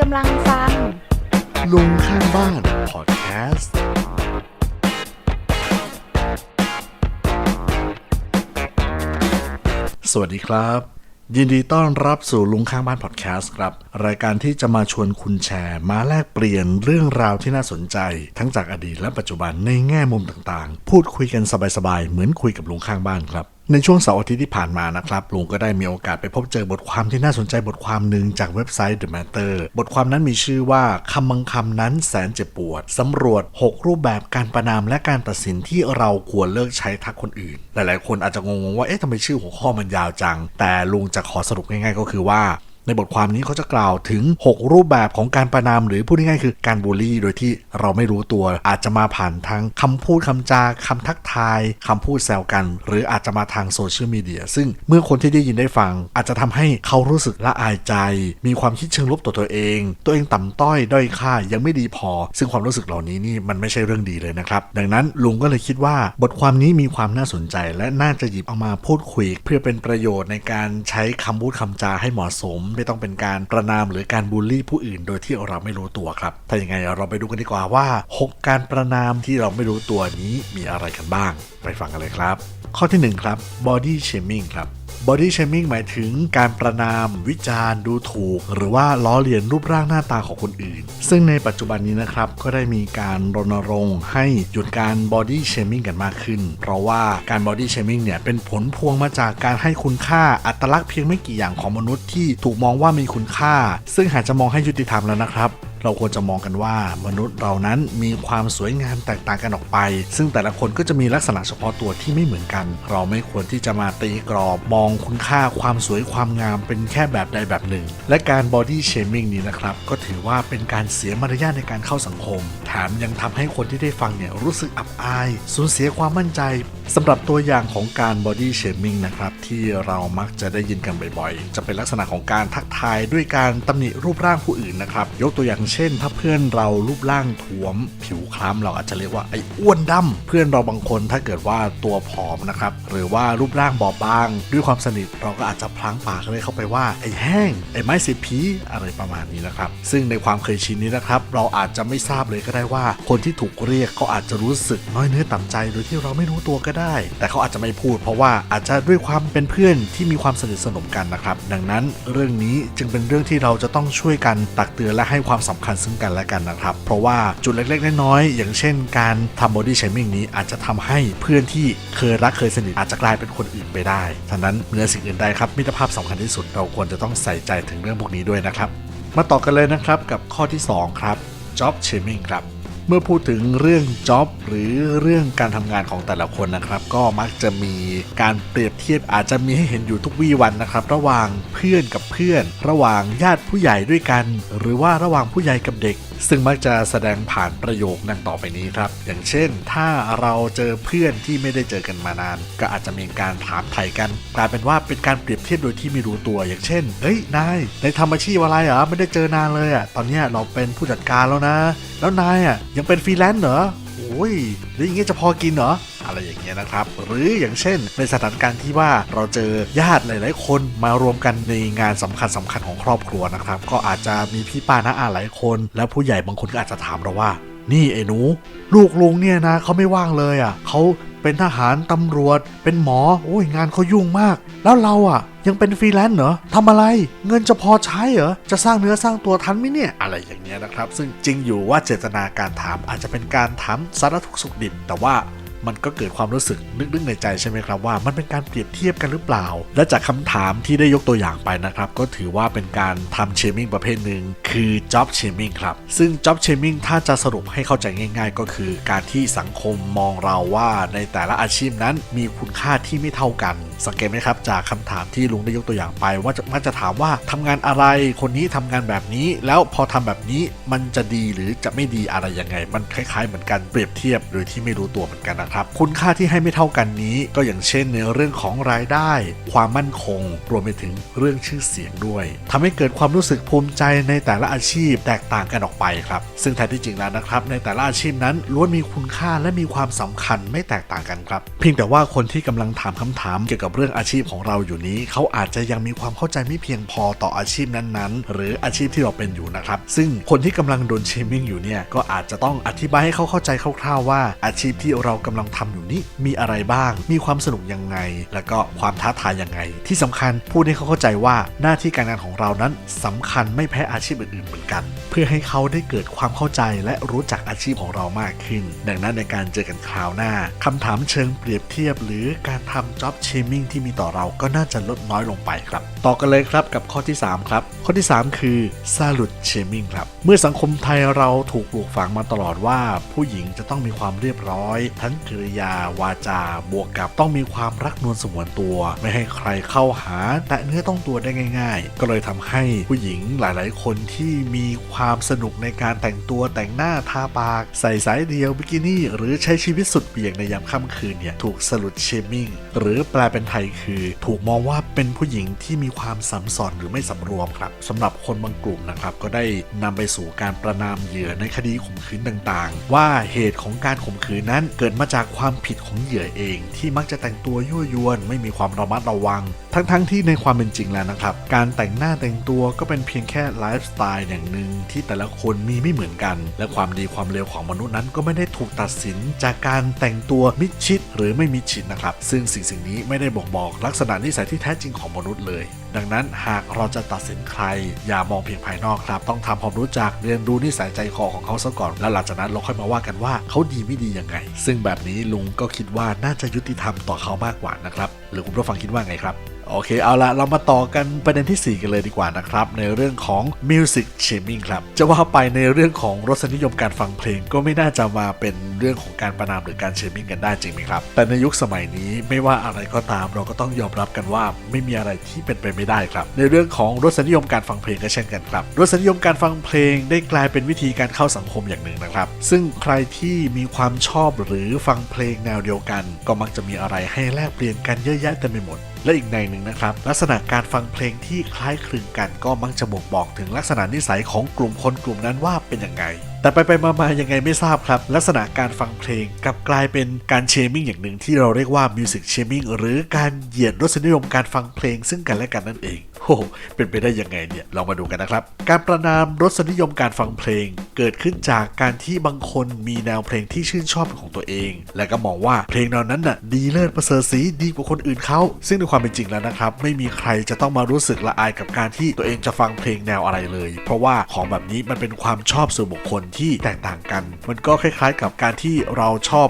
กำลังฟัง ลุงข้างบ้านพอดแคสต์ สวัสดีครับ ยินดีต้อนรับสู่ลุงข้างบ้านพอดแคสต์ครับ รายการที่จะมาชวนคุณแชร์ มาแลกเปลี่ยนเรื่องราวที่น่าสนใจ ทั้งจากอดีตและปัจจุบันในแง่มุมต่างๆ พูดคุยกันสบายๆ เหมือนคุยกับลุงข้างบ้านครับ ในช่วงเสาร์อาทิตย์ที่ผ่านมานะครับลุงก็ได้มีโอกาสไปพบเจอบทความที่น่าสนใจบทความหนึ่งจากเว็บไซต์ The Matter บทความนั้นมีชื่อว่าคำบางคำนั้นแสนเจ็บปวดสำรวจ 6 รูปแบบการประนามและการตัดสินที่เราควรเลิกใช้ทักคนอื่น หลายๆ คนอาจจะงงว่าเอ๊ะทำไมชื่อหัวข้อมันยาวจัง แต่ลุงจะขอสรุปง่ายๆ ก็คือว่า ในบทความนี้เขาจะกล่าวถึง 6 รูปแบบของการประนามหรือพูดง่ายๆคือการบูลลี่ โดยที่เราไม่รู้ตัว อาจจะมาผ่านทางคำพูดคำจาคำทักทายคำพูดแซวกัน หรืออาจจะมาทางโซเชียลมีเดียซึ่งเมื่อคนที่ได้ยินได้ฟัง อาจจะทำให้เขารู้สึกละอายใจ มีความคิดเชิงลบต่อตัวเอง ตัวเองต่ำต้อยด้อยค่ายังไม่ดีพอ ซึ่งความรู้สึกเหล่านี้นี่มันไม่ใช่เรื่องดีเลยนะครับ ดังนั้นลุงก็เลยคิดว่าบทความนี้มีความน่าสนใจ และน่าจะหยิบเอามาพูดคุย เพื่อเป็นประโยชน์ในการใช้คำพูดคำจาให้เหมาะสมไม่ต้องเป็นการประนามหรือการบูลลี่ผู้อื่น โดยที่เราไม่รู้ตัวครับ ถ้าอย่างไงเราไปดูกันดีกว่าว่า 6 การประนามที่เราไม่รู้ตัวนี้มีอะไรกันบ้าง ไปฟังกันเลยครับ ข้อที่1ครับ body shaming ครับ body shaming หมายถึงการประนาม วิจารณ์ ดูถูก หรือว่าล้อเลียนรูปร่างหน้าตาของคนอื่น ซึ่งในปัจจุบันนี้นะครับก็ได้มีการรณรงค์ให้หยุดการ body shaming กันมากขึ้น เพราะว่าการ body shaming เนี่ยเป็นผลพวงมาจากการให้คุณค่าอัตลักษณ์เพียงไม่กี่อย่างของมนุษย์ที่ถูกมองว่ามีคุณค่า ซึ่งหากจะมองให้ยุติธรรมแล้วนะครับ เราควรจะมองกันว่ามนุษย์เรานั้นมีความสวยงามแตกต่างกันออกไป ซึ่งแต่ละคนก็จะมีลักษณะเฉพาะตัวที่ไม่เหมือนกัน เราไม่ควรที่จะมาตีกรอบ มองคุณค่าความสวยความงามเป็นแค่แบบใดแบบหนึ่ง และการ body shaming นี้นะครับ ก็ถือว่าเป็นการเสียมารยาทในการเข้าสังคม แถมยังทำให้คนที่ได้ฟังเนี่ยรู้สึกอับอาย สูญเสียความมั่นใจสำหรับตัวอย่างของการ body shaming นะครับที่เรามักจะได้ยินกันบ่อยๆ จะเป็นลักษณะของการทักทายด้วยการตำหนิรูปร่างผู้อื่นนะครับยกตัวอย่างเช่น ถ้าเพื่อนเรารูปร่างท้วม ผิวคล้ำเราอาจจะเรียกว่าไอ้อ้วนดำเพื่อนเราบางคนถ้าเกิดว่าตัวผอมนะครับหรือว่ารูปร่างบอบบาง ด้วยความสนิทเราก็อาจจะพลั้งปากเลยเข้าไปว่าไอ้แห้งไอ้ไม้สิผีอะไรประมาณนี้นะครับ ซึ่งในความเคยชินนี้นะครับ เราอาจจะไม่ทราบเลยก็ได้ว่า คนที่ถูกเรียกเขาอาจจะรู้สึกน้อยเนื้อต่ำใจโดยที่เราไม่รู้ตัวก็ได้ แต่เขาอาจจะไม่พูด เพราะว่าอาจจะด้วยความเป็นเพื่อนที่มีความสนิทสนมกันนะครับ ดังนั้นเรื่องนี้จึงเป็นเรื่องที่เราจะต้องช่วยกันตักเตือนและให้ความสำคัญซึ่งกันและกันนะครับ เพราะว่าจุดเล็กๆน้อยๆอย่างเช่น การทำบอดี้เชมิ่งนี้อาจจะทำให้เพื่อนที่เคยรักเคยสนิทอาจจะกลายเป็นคนอื่นไปได้ฉะนั้นเหนือสิ่งอื่นใดครับมิตรภาพสำคัญที่สุดเราควรจะต้องใส่ใจถึงเรื่องพวกนี้ด้วยนะครับ มาต่อกันเลยนะครับกับข้อที่ 2 ครับ job shaming ครับ เมื่อพูดถึงเรื่อง job หรือเรื่องการทำงานของแต่ละคนนะครับ ก็มักจะมีการเปรียบเทียบอาจจะมีให้เห็นอยู่ทุกวี่วันนะครับ ระหว่างเพื่อนกับเพื่อน ระหว่างญาติผู้ใหญ่ด้วยกัน หรือว่าระหว่างผู้ใหญ่กับเด็ก ซึ่งมักจะแสดงผ่านประโยคดังต่อไปนี้ครับ อย่างเช่น ถ้าเราเจอเพื่อนที่ไม่ได้เจอกันมานาน ก็อาจจะมีการถามไถ่กัน กลายเป็นว่าเป็นการเปรียบเทียบโดยที่ไม่รู้ตัว อย่างเช่น เฮ้ย นาย ในทำอาชีพอะไรเหรอ ไม่ได้เจอนานเลยอะ ตอนเนี้ยเราเป็นผู้จัดการแล้วนะ แล้วนายอะยังเป็นฟรีแลนซ์เหรอโอ้ยแล้วอย่างเงี้ยจะพอกินเหรอ อะไรอย่างเงี้ยนะครับ หรืออย่างเช่น ในสถานการณ์ที่ว่าเราเจอญาติหลาย ๆ คนมารวมกันในงานสำคัญสำคัญของครอบครัวนะครับ ก็อาจจะมีพี่ป้าน้าอาหลายคน แล้วผู้ใหญ่บางคนก็อาจจะถามเราว่า นี่ไอ้หนู ลูกลุงเนี่ยนะเขาไม่ว่างเลยอะเขาเป็นทหารตำรวจ เป็นหมอโอ้ยงานเขายุ่งมาก แล้วเราอะยังเป็นฟรีแลนซ์เหรอทำอะไร เงินจะพอใช้เหรอ จะสร้างเนื้อสร้างตัวทันไหมเนี่ย อะไรอย่างเงี้ยนะครับ ซึ่งจริงอยู่ว่าเจตนาการถามอาจจะเป็นการถามสารทุกสุขดิบแต่ว่า มันก็เกิดความรู้สึกนึกๆในใจใช่ไหมครับว่า มันเป็นการเปรียบเทียบกันหรือเปล่า และจากคำถามที่ได้ยกตัวอย่างไปนะครับ ก็ถือว่าเป็นการทำเชมิ่งประเภทหนึ่งคือ job shaming ครับ ซึ่ง job shaming ถ้าจะสรุปให้เข้าใจง่าย ๆ ก็คือการที่สังคมมองเราว่าในแต่ละอาชีพนั้นมีคุณค่าที่ไม่เท่ากัน สังเกตไหมครับจากคำถามที่ลุงได้ยกตัวอย่างไป ว่าจะมันจะถามว่าทำงานอะไรคนนี้ทำงานแบบนี้ แล้วพอทำแบบนี้มันจะดีหรือจะไม่ดีอะไรยังไง มันคล้าย ๆ เหมือนกันเปรียบเทียบโดยที่ไม่รู้ตัวเหมือนกันนะครับนะครับ คุณค่าที่ให้ไม่เท่ากันนี้ ก็อย่างเช่นในเรื่องของรายได้ ความมั่นคง รวมไปถึงเรื่องชื่อเสียงด้วยทำให้เกิดความรู้สึกภูมิใจในแต่ละอาชีพแตกต่างกันออกไปครับ ซึ่งแท้ที่จริงแล้วนะครับ ในแต่ละอาชีพนั้นล้วนมีคุณค่าและมีความสำคัญไม่แตกต่างกันครับ เพียงแต่ว่าคนที่กำลังถามคำถามเกี่ยวกับเรื่องอาชีพของเราอยู่นี้ เขาอาจจะยังมีความเข้าใจไม่เพียงพอต่ออาชีพนั้นๆ หรืออาชีพที่เราเป็นอยู่นะครับ ซึ่งคนที่กำลังโดนเชมิ่งอยู่เนี่ยก็อาจจะต้องอธิบายให้เขาเข้าใจคร่าวๆว่าอาชีพที่เรากำลังทำอยู่นี้มีอะไรบ้าง มีความสนุกยังไง แล้วก็ความท้าทายยังไง ที่สำคัญพูดให้เขาเข้าใจว่าหน้าที่การงานของเรานั้นสำคัญไม่แพ้อาชีพอื่นๆเหมือนกัน เพื่อให้เขาได้เกิดความเข้าใจและรู้จักอาชีพของเรามากขึ้น ดังนั้นในการเจอกันคราวหน้าคำถามเชิงเปรียบเทียบ หรือการทำ job shaming ที่มีต่อเราก็น่าจะลดน้อยลงไปครับ ต่อกันเลยครับกับข้อที่ 3 ครับ ข้อที่ 3 คือ salut shaming ครับเมื่อสังคมไทยเราถูกปลูกฝังมาตลอดว่า ผู้หญิงจะต้องมีความเรียบร้อย ทั้งกริยาวาจาบวกกับต้องมีความรักนวลสงวนตัว ไม่ให้ใครเข้าหาแตะเนื้อต้องตัวได้ง่าย ๆ ก็เลยทำให้ผู้หญิงหลายๆ คนที่มีความสนุกในการแต่งตัวแต่งหน้าทาปาก ใส่สายเดียวบิกินี่ หรือใช้ชีวิตสุดเบี่ยงในยามค่ำคืนเนี่ยถูกสลุดเชมิงหรือแปลเป็นไทยคือ ถูกมองว่าเป็นผู้หญิงที่มีความสัมสอนหรือไม่สำรวมครับสำหรับคนบางกลุ่มนะครับ ก็ได้นำไปสู่การประนามเหยื่อในคดีข่มขืนต่างๆ ว่าเหตุของการข่มขืนนั้นเกิดมาจากากความผิดของเหยื่อเอง ที่มักจะแต่งตัวยั่วยวน ไม่มีความระมัดระวัง ทั้งๆที่ในความเป็นจริงแล้วนะครับ การแต่งหน้าแต่งตัวก็เป็นเพียงแค่ไลฟ์สไตล์อย่างหนึ่งที่แต่ละคนมีไม่เหมือนกัน และความดีความเลวของมนุษย์นั้นก็ไม่ได้ถูกตัดสินจากการแต่งตัวมิดชิดหรือไม่มิดชิดนะครับ ซึ่งสิ่งสิ่งนี้ไม่ได้บ่งบอกลักษณะนิสัยที่แท้จริงของมนุษย์เลย ดังนั้นหากเราจะตัดสินใคร อย่ามองเพียงภายนอกครับ ต้องทำความรู้จักเรียนรู้นิสัยใจคอของเขาซะก่อน แล้วหลังจากนั้นเราค่อยมาว่ากันว่าเขาดีไม่ดียังไง ซึ่งแบบนี้ลุงก็คิดว่าน่าจะยุติธรรมต่อเขามากกว่านะครับ หรือคุณผู้ฟังคิดว่าไงครับ โอเคเอาละเรามาต่อกันประเด็นที่ 4 กันเลยดีกว่านะครับ ในเรื่องของ Music Shaming ครับ จะว่าไปในเรื่องของรสนิยมการฟังเพลงก็ไม่น่าจะมาเป็นเรื่องของการประนามหรือการเชมิ่งกันได้จริงไหมครับ แต่ในยุคสมัยนี้ไม่ว่าอะไรก็ตามเราก็ต้องยอมรับกันว่าไม่มีอะไรที่เป็นไปไม่ได้ครับ ในเรื่องของรสนิยมการฟังเพลงก็เช่นกันครับรสนิยมการฟังเพลงได้กลายเป็นวิธีการเข้าสังคมอย่างหนึ่งนะครับ ซึ่งใครที่มีความชอบหรือฟังเพลงแนวเดียวกัน ก็มักจะมีอะไรให้แลกเปลี่ยนกันเยอะแยะเต็มไปหมด และอีกในหนึ่งนะครับ ลักษณะการฟังเพลงที่คล้ายคลึงกันก็มักจะบ่งบอกถึงลักษณะนิสัยของกลุ่มคนกลุ่มนั้นว่าเป็นยังไง แต่ไปไปมามายังไงไม่ทราบครับ ลักษณะการฟังเพลงกลับกลายเป็นการเชมิ่งอย่างหนึ่งที่เราเรียกว่ามิวสิกเชมิ่งหรือการเหยียดรสนิยมการฟังเพลงซึ่งกันและกันนั่นเองโอ้โหเป็นไปได้ยังไงเนี่ยลองมาดูกันนะครับ การประนามรสนิยมการฟังเพลง เกิดขึ้นจากการที่บางคนมีแนวเพลงที่ชื่นชอบของตัวเอง และก็มองว่าเพลงแนวนั้นน่ะดีเลิศประเสริฐสีดีกว่าคนอื่นเขาซึ่งในความเป็นจริงแล้วนะครับ ไม่มีใครจะต้องมารู้สึกละอายกับการที่ตัวเองจะฟังเพลงแนวอะไรเลย เพราะว่าของแบบนี้มันเป็นความชอบส่วนบุคคลที่แตกต่างกัน มันก็คล้ายๆ กับการที่เราชอบ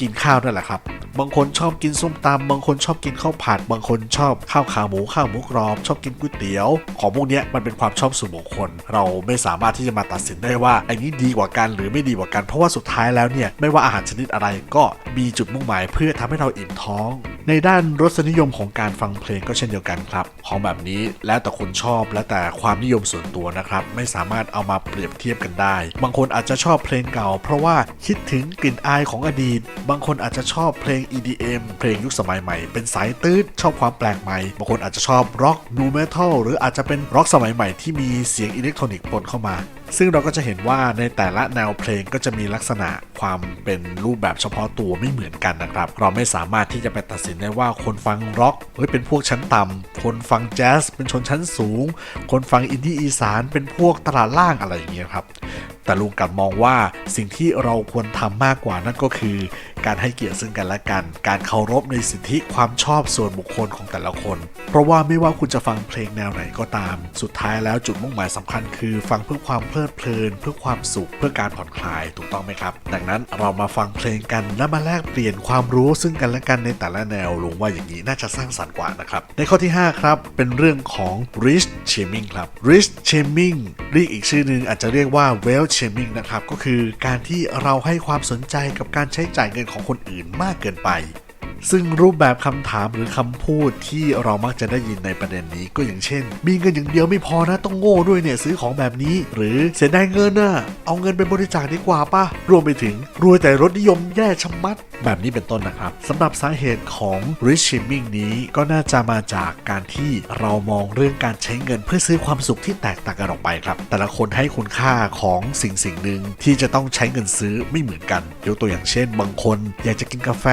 กินข้าวนั่นแหละครับ บางคนชอบกินส้มตำบางคนชอบกินข้าวผัด บางคนชอบข้าวขาหมูข้าวหมูกรอบ ชอบกินก๋วยเตี๋ยว ของพวกนี้มันเป็นความชอบส่วนบุคคล เราไม่สามารถที่จะมาตัดสินได้ว่าไอ้นี้ดีกว่ากันหรือไม่ดีกว่ากัน เพราะว่าสุดท้ายแล้วเนี่ยไม่ว่าอาหารชนิดอะไรก็มีจุดมุ่งหมาย เพื่อทำให้เราอิ่มท้อง ในด้านรสนิยมของการฟังเพลงก็เช่นเดียวกันครับ ของแบบนี้แล้วแต่คนชอบและแต่ความนิยมส่วนตัวนะครับ ไม่สามารถเอามาเปรียบเทียบกันได้ บางคนอาจจะชอบเพลงเก่า เพราะว่าคิดถึงกลิ่นอายของอดีต บางคนอาจจะชอบเพลง EDM เพลงยุคสมัยใหม่ เป็นสายตืดชอบความแปลกใหม่ บางคนอาจจะชอบร็อกนูเมทัลหรืออาจจะเป็นร็อกสมัยใหม่ที่มีเสียงอิเล็กทรอนิกส์ปนเข้ามา ซึ่งเราก็จะเห็นว่าในแต่ละแนวเพลงก็จะมีลักษณะความเป็นรูปแบบเฉพาะตัวไม่เหมือนกันนะครับ เราไม่สามารถที่จะไปตัดสินได้ว่าคนฟังร็อกเฮ้ยเป็นพวกชั้นต่ำคนฟังแจ๊สเป็นชนชั้นสูง คนฟังอินดี้อีสานเป็นพวกตลาดล่างอะไรอย่างเงี้ยครับ แต่ลุงกลับมองว่าสิ่งที่เราควรทำมากกว่านั่นก็คือ การให้เกียรติซึ่งกันและกัน การเคารพในสิทธิความชอบส่วนบุคคลของแต่ละคน เพราะว่าไม่ว่าคุณจะฟังเพลงแนวไหนก็ตาม สุดท้ายแล้วจุดมุ่งหมายสำคัญคือ ฟังเพื่อความเพลิดเพลิน เพื่อความสุข เพื่อการผ่อนคลายถูกต้องไหมครับ ดังนั้นเรามาฟังเพลงกันและมาแลกเปลี่ยนความรู้ซึ่งกันและกันในแต่ละแนวลุงว่าอย่างนี้น่าจะสร้างสรรค์กว่านะครับในข้อที่ 5 ครับ เป็นเรื่องของ rich shaming ครับ rich shaming เรียกอีกชื่อหนึ่งอาจจะเรียกว่า wealth shaming นะครับ ก็คือการที่เราให้ความสนใจกับการใช้จ่ายเงินของคนอื่นมากเกินไป ซึ่งรูปแบบคำถามหรือคำพูดที่เรามักจะได้ยินในประเด็นนี้ก็อย่างเช่น มีเงินอย่างเดียวไม่พอนะต้องโง่ด้วยเนี่ยซื้อของแบบนี้ หรือเสียดายเงินน่ะเอาเงินไปบริจาคดีกว่าป่ะรวมไปถึงรวยแต่รถนิยมแย่ชะมัด แบบนี้เป็นต้นนะครับสำหรับสาเหตุของ rich shaming นี้ก็น่าจะมาจากการที่เรามองเรื่องการใช้เงินเพื่อซื้อความสุขที่แตกต่างกันออกไปครับ แต่ละคนให้คุณค่าของสิ่งสิ่งหนึ่งที่จะต้องใช้เงินซื้อไม่เหมือนกันยกตัวอย่างเช่น บางคนอยากจะกินกาแฟ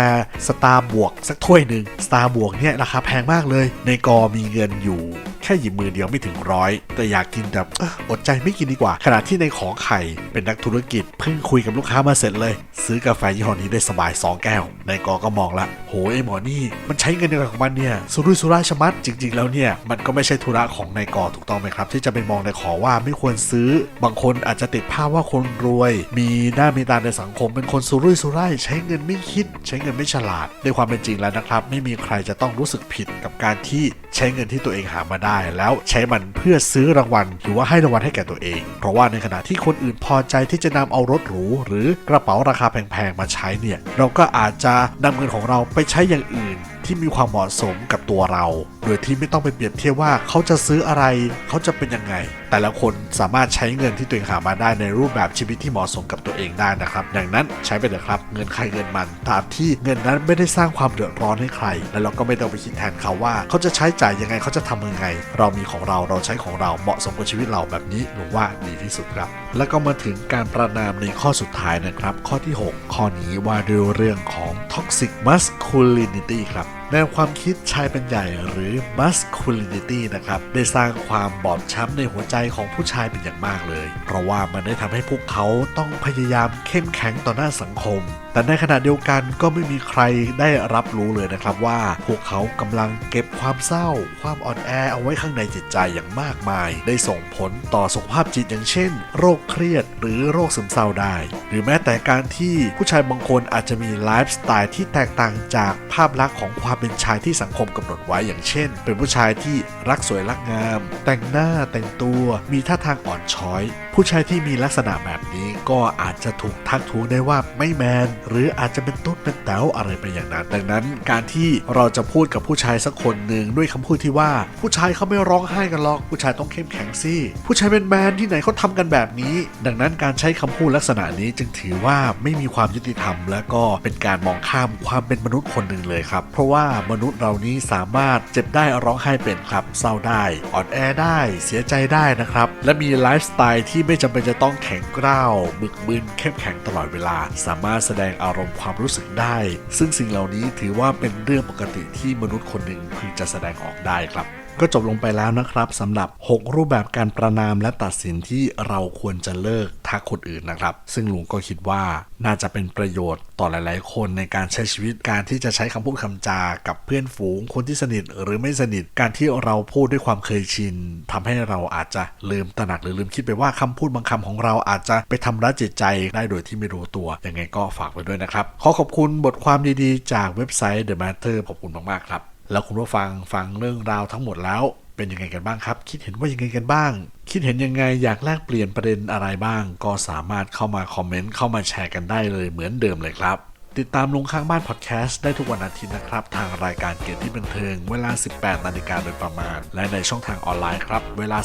สตาร์บวกสักถ้วยหนึ่งสตาร์บวกเนี่ยราคาแพงมากเลย ในกอมีเงินอยู่แค่หยิบมือเดียวไม่ถึงร้อยแต่อยากกินแบบอดใจไม่กินดีกว่าขณะที่ในขอไข่เป็นนักธุรกิจเพิ่งคุยกับลูกค้ามาเสร็จเลยซื้อกาแฟยี่ห้อนี้ได้สบาย 2 แก้วในกอก็มองละ โหไอหมอนี่ มันใช้เงินอะไรของมันเนี่ย สุรุ่ยสุร่ายชะมัด จริง ๆ แล้วเนี่ย มันก็ไม่ใช่ธุระของนายกอถูกต้องไหมครับ ที่จะไปมองในขอว่าไม่ควรซื้อ บางคนอาจจะติดภาพว่าคนรวย มีหน้ามีตาในสังคม เป็นคนสุรุ่ยสุร่าย ใช้เงินไม่คิด ใช้เงินไม่ฉลาด ในความเป็นจริงแล้วนะครับ ไม่มีใครจะต้องรู้สึกผิดกับการที่ใช้เงินที่ตัวเองหามาได้ แล้วใช้มันเพื่อซื้อรางวัล หรือว่าให้รางวัลให้แก่ตัวเอง เพราะว่าในขณะที่คนอื่นพอใจที่จะนำเอารถหรูหรือกระเป๋าราคาแพงๆมาใช้เนี่ยเราก็อาจจะนำเงินของเราไปใช้อย่างอื่น ที่มีความเหมาะสมกับตัวเรา โดยที่ไม่ต้องไปเปรียบเทียบว่าเขาจะซื้ออะไรเขาจะเป็นยังไง แต่ละคนสามารถใช้เงินที่ตัวเองหามาได้ในรูปแบบชีวิตที่เหมาะสมกับตัวเองได้นะครับดังนั้นใช้ไปเถอะครับ เงินใครเงินมันตามที่เงินนั้นไม่ได้สร้างความเดือดร้อนให้ใคร และเราก็ไม่ต้องไปคิดแทนเขาว่า เขาจะใช้จ่ายยังไงเขาจะทำยังไง เรามีของเราเราใช้ของเราเหมาะสมกับชีวิตเราแบบนี้หนูว่าดีที่สุดครับ แล้วก็มาถึงการประนามในข้อสุดท้ายนะครับ ข้อที่ 6 ข้อนี้ว่าด้วยเรื่องของ toxic masculinity ครับ แนวความคิดชายเป็นใหญ่หรือ masculinity นะครับ ได้สร้างความบอบช้ำในหัวใจของผู้ชายเป็นอย่างมากเลย เพราะว่ามันได้ทำให้พวกเขาต้องพยายามเข้มแข็งต่อหน้าสังคม แต่ในขณะเดียวกันก็ไม่มีใครได้รับรู้เลยนะครับว่า พวกเขากำลังเก็บความเศร้า ความอ่อนแอเอาไว้ข้างในจิตใจอย่างมากมาย ได้ส่งผลต่อสุขภาพจิตอย่างเช่น โรคเครียดหรือโรคซึมเศร้าได้ หรือแม้แต่การที่ผู้ชายบางคนอาจจะมีไลฟ์สไตล์ที่แตกต่างจากภาพลักษณ์ของความเป็นชายที่สังคมกำหนดไว้อย่างเช่น เป็นผู้ชายที่รักสวยรักงาม แต่งหน้าแต่งตัวมีท่าทางอ่อนช้อย ผู้ชายที่มีลักษณะแบบนี้ก็อาจจะถูกทักท้วงได้ว่าไม่แมน หรืออาจจะเป็นตุ๊ดเป็นแต๋วอะไรไปอย่างนั้น ดังนั้น การที่เราจะพูดกับผู้ชายสักคนหนึ่งด้วยคำพูดที่ว่า ผู้ชายเขาไม่ร้องไห้กันหรอก ผู้ชายต้องเข้มแข็งสิผู้ชายเป็นแมนที่ไหนเขาทำกันแบบนี้ ดังนั้นการใช้คำพูดลักษณะนี้จึงถือว่าไม่มีความยุติธรรม และก็เป็นการมองข้ามความเป็นมนุษย์คนหนึ่งเลยครับ เพราะว่ามนุษย์เรานี้สามารถเจ็บได้ร้องไห้เป็นครับเศร้าได้อ่อนแอได้เสียใจได้นะครับและมีไลฟ์สไตล์ที่ไม่จำเป็นจะต้องแข็งกร้าวบึกบึนเข้มแข็งตลอดเวลา สามารถแสดงอารมณ์ความรู้สึกได้ ซึ่งสิ่งเหล่านี้ถือว่าเป็นเรื่องปกติที่มนุษย์คนหนึ่งพึงจะแสดงออกได้ครับ ก็จบลงไปแล้วนะครับสำหรับ 6 รูปแบบการประนามและตัดสินที่เราควรจะเลิกทักคนอื่นนะครับ ซึ่งลุงก็คิดว่าน่าจะเป็นประโยชน์ต่อหลาย ๆ คนในการใช้ชีวิตการที่จะใช้คำพูดคำจากับเพื่อนฝูง คนที่สนิทหรือไม่สนิทการที่เราพูดด้วยความเคยชินทำให้เราอาจจะลืมตระหนักหรือลืมคิดไปว่าคำพูดบางคำของเราอาจจะไปทำร้ายจิตใจได้โดยที่ไม่รู้ตัวยังไงก็ฝากไว้ด้วยนะครับขอขอบคุณบทความดี ๆ จากเว็บไซต์ The Matter ขอบคุณมาก ๆ ครับ แล้วคุณผู้ฟังฟังเรื่องราวทั้งหมดแล้วเป็นยังไงกันบ้างครับ คิดเห็นว่ายังไงกันบ้าง คิดเห็นยังไงอยากแลกเปลี่ยนประเด็นอะไรบ้าง ก็สามารถเข้ามาคอมเมนต์เข้ามาแชร์กันได้เลยเหมือนเดิมเลยครับ ติดตามลุงข้างบ้านพอดแคสต์ได้ทุกวันอาทิตย์นะครับ ทางรายการเกียรติที่บันเทิง เวลา 18 นาฬิกาโดยประมาณ และในช่องทางออนไลน์ครับ เวลา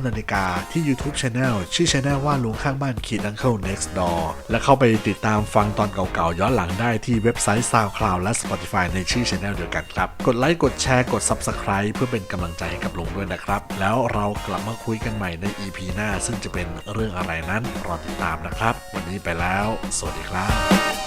19 นาฬิกาที่ YouTube Channel ชื่อ Channel ว่าลุงข้างบ้านคีด Uncle Next Door และเข้าไปติดตามฟังตอนเก่าๆ ย้อนหลังได้ที่เว็บไซต์ SoundCloud และ Spotify ในชื่อ Channel เดียวกันครับ กดไลค์กดแชร์กด Subscribe เพื่อเป็นกำลังใจให้กับลุงด้วยนะครับ แล้วเรากลับมาคุยกันใหม่ใน EP หน้า ซึ่งจะเป็นเรื่องอะไรนั้นรอติดตามนะครับ วันนี้ไปแล้ว สวัสดีครับ